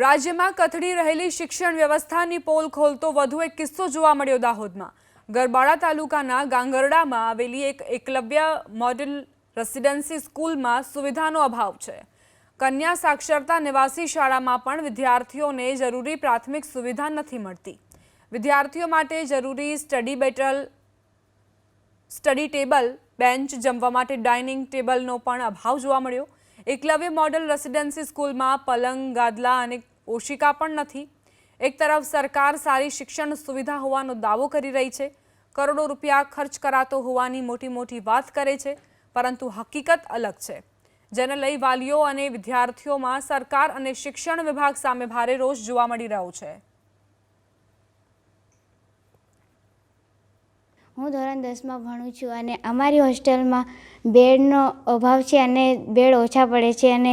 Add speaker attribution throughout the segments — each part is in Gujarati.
Speaker 1: રાજ્યમાં કથળી રહેલી શિક્ષણ વ્યવસ્થાની પોલ ખોલતો વધુ એક કિસ્સો જોવા મળ્યો દાહોદમાં. ગરબાડા તાલુકાના ગાંગરડામાં આવેલી એક એકલવ્ય મોડલ રેસિડેન્સી સ્કૂલમાં સુવિધાનો અભાવ છે. કન્યા સાક્ષરતા નિવાસી શાળામાં પણ વિદ્યાર્થીઓને જરૂરી પ્રાથમિક સુવિધા નથી મળતી. વિદ્યાર્થીઓ માટે જરૂરી સ્ટડી બેટલ, સ્ટડી ટેબલ, બેન્ચ જમવા માટે ડાઇનિંગ ટેબલનો પણ અભાવ જોવા મળ્યો. એકલવ્ય મોડલ રેસિડેન્સી સ્કૂલમાં પલંગ, ગાદલા અને ઓશિકા પણ નથી. એક તરફ સરકાર સારી શિક્ષણ સુવિધા હોવાનો દાવો કરી રહી છે. કરોડો રૂપિયા ખર્ચ કરાતો હોવાની મોટી મોટી વાત કરે છે, પરંતુ હકીકત અલગ છે. જેને લઈ વાલીઓ અને વિદ્યાર્થીઓમાં સરકાર અને શિક્ષણ વિભાગ સામે ભારે રોષ જોવા મળી રહ્યો છે.
Speaker 2: હું ધોરણ દસમાં ભણું છું અને અમારી હોસ્ટેલમાં બેડનો અભાવ છે અને બેડ ઓછા પડે છે અને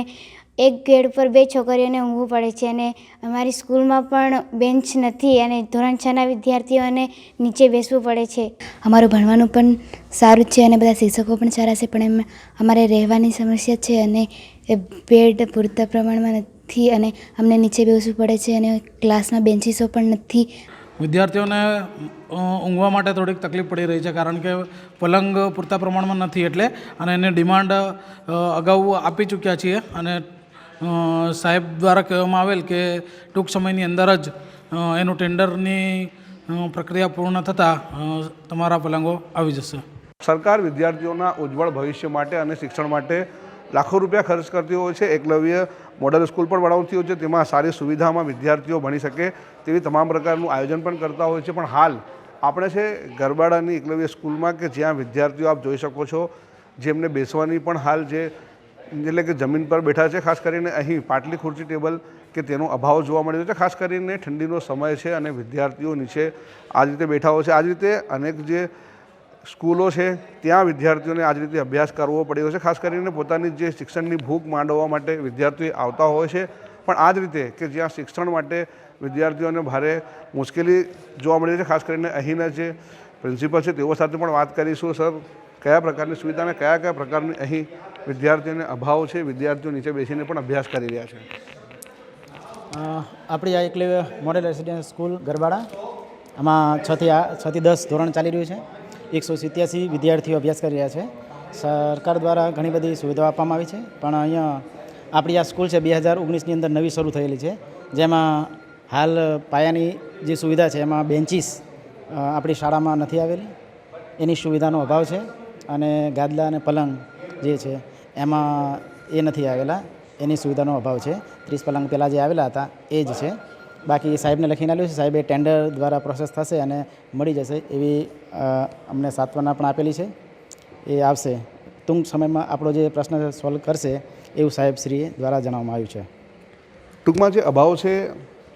Speaker 2: એક બેડ પર બે છોકરીઓને ઊંઘવું પડે છે અને અમારી સ્કૂલમાં પણ બેન્ચ નથી અને ધોરણ છના વિદ્યાર્થીઓને નીચે બેસવું પડે છે. અમારું ભણવાનું પણ સારું છે અને બધા શિક્ષકો પણ સારા છે, પણ એમ અમારે રહેવાની સમસ્યા છે અને એ બેડ પૂરતા પ્રમાણમાં નથી અને અમને નીચે બેસવું પડે છે અને ક્લાસમાં બેન્ચીસો પણ નથી
Speaker 3: વિદ્યાર્થીઓને ઊંઘવા માટે થોડીક તકલીફ પડી રહી છે કારણ કે પલંગ પૂરતા પ્રમાણમાં નથી એટલે અને એની ડિમાન્ડ અગાઉ આપી ચૂક્યા છીએ અને સાહેબ દ્વારા કહેવામાં આવેલ કે ટૂંક સમયની અંદર જ એનું ટેન્ડરની પ્રક્રિયા પૂર્ણ થતાં તમારા પલંગો આવી જશે.
Speaker 4: સરકાર વિદ્યાર્થીઓના ઉજ્જવળ ભવિષ્ય માટે અને શિક્ષણ માટે લાખો રૂપિયા ખર્ચ કરતી હોય છે. એકલવ્ય મોડલ સ્કૂલ પણ બનાવતી હોય છે. તેમાં સારી સુવિધામાં વિદ્યાર્થીઓ ભણી શકે તેવી તમામ પ્રકારનું આયોજન પણ કરતા હોય છે. પણ હાલ આપણે છે ગરબાડાની એકલવ્ય સ્કૂલમાં કે જ્યાં વિદ્યાર્થીઓ આપ જોઈ શકો છો, જેમને બેસવાની પણ હાલ જે એટલે કે જમીન પર બેઠા છે, ખાસ કરીને અહીં પાટલી ખુરશી ટેબલ કે તેનો અભાવ જોવા મળી રહ્યો છે. ખાસ કરીને ઠંડીનો સમય છે અને વિદ્યાર્થીઓ નીચે આ રીતે બેઠા હોય છે. આ રીતે અનેક જે સ્કૂલો છે, ત્યાં વિદ્યાર્થીઓને આજ રીતે અભ્યાસ કરવો પડ્યો છે, ખાસ કરીને પોતાની જે શિક્ષણની ભૂખ માંડવા માટે વિદ્યાર્થીઓ આવતા હોય છે. પણ આ જ રીતે કે જ્યાં શિક્ષણ માટે વિદ્યાર્થીઓને ભારે મુશ્કેલી જોવા મળી છે, ખાસ કરીને અહીંના જે પ્રિન્સિપલ છે, તેઓ સાથે પણ વાત કરીશું, સર. કયા પ્રકારની સુવિધા અને કયા કયા પ્રકારની અહીં વિદ્યાર્થીઓને અભાવ છે, વિદ્યાર્થીઓ નીચે બેસીને પણ અભ્યાસ કરી રહ્યા છે?
Speaker 5: આપણી આ એકલી મોડેલ રેસિડેન્સ સ્કૂલ ગરબાડા. આમાં છથી છથી દસ ધોરણ ચાલી રહ્યું છે. એકસો સિત્યાસી વિદ્યાર્થીઓ અભ્યાસ કરી રહ્યા છે. સરકાર દ્વારા ઘણી બધી સુવિધાઓ આપવામાં આવી છે. પણ અહીંયા આપણી આ સ્કૂલ છે બે હજાર ઓગણીસની અંદર નવી શરૂ થયેલી છે. જેમાં હાલ પાયાની જે સુવિધા છે એમાં બેન્ચીસ આપણી શાળામાં નથી આવેલી. એની સુવિધાનો અભાવ છે અને ગાદલા અને પલંગ જે છે એમાં એ નથી આવેલા. એની સુવિધાનો અભાવ છે. ત્રીસ પલંગ પહેલાં જે આવેલા હતા એ જ છે. બાકી સાહેબને લખીને આવ્યું છે. સાહેબે ટેન્ડર દ્વારા પ્રોસેસ થશે અને મળી જશે એવી અમને સાંત્વના પણ આપેલી છે. એ આવશે. ટૂંક સમયમાં આપણો જે પ્રશ્ન સોલ્વ કરશે એવું સાહેબશ્રીએ દ્વારા જણાવવામાં આવ્યું છે.
Speaker 4: ટૂંકમાં જે અભાવ છે,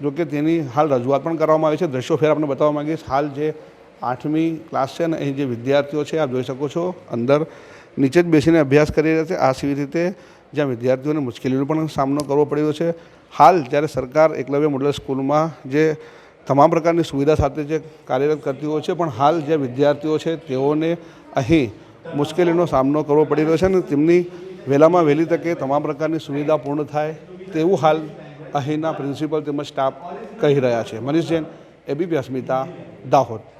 Speaker 4: જો કે તેની હાલ રજૂઆત પણ કરવામાં આવી છે. દ્રશ્યો ફેર આપણે બતાવવા માંગીશ. હાલ જે આઠમી ક્લાસ છે ને, અહીં જે વિદ્યાર્થીઓ છે, આપ જોઈ શકો છો, અંદર નીચે જ બેસીને અભ્યાસ કરી રહ્યા છે. આ સીવી રીતે જ્યાં વિદ્યાર્થીઓને મુશ્કેલીનો પણ સામનો કરવો પડ્યો છે. હાલ જ્યારે સરકાર એકલવ્ય મોડલ સ્કૂલમાં જે તમામ પ્રકારની સુવિધા સાથે જે કાર્યરત કરતી હોય છે, પણ હાલ જે વિદ્યાર્થીઓ છે તેઓને અહીં મુશ્કેલીનો સામનો કરવો પડી રહ્યો છે અને તેમની વહેલામાં વહેલી તકે તમામ પ્રકારની સુવિધા પૂર્ણ થાય તેવું હાલ અહીંના પ્રિન્સિપલ તેમજ સ્ટાફ કહી રહ્યા છે. મનીષ જૈન, એબીપી અસ્મિતા, દાહોદ.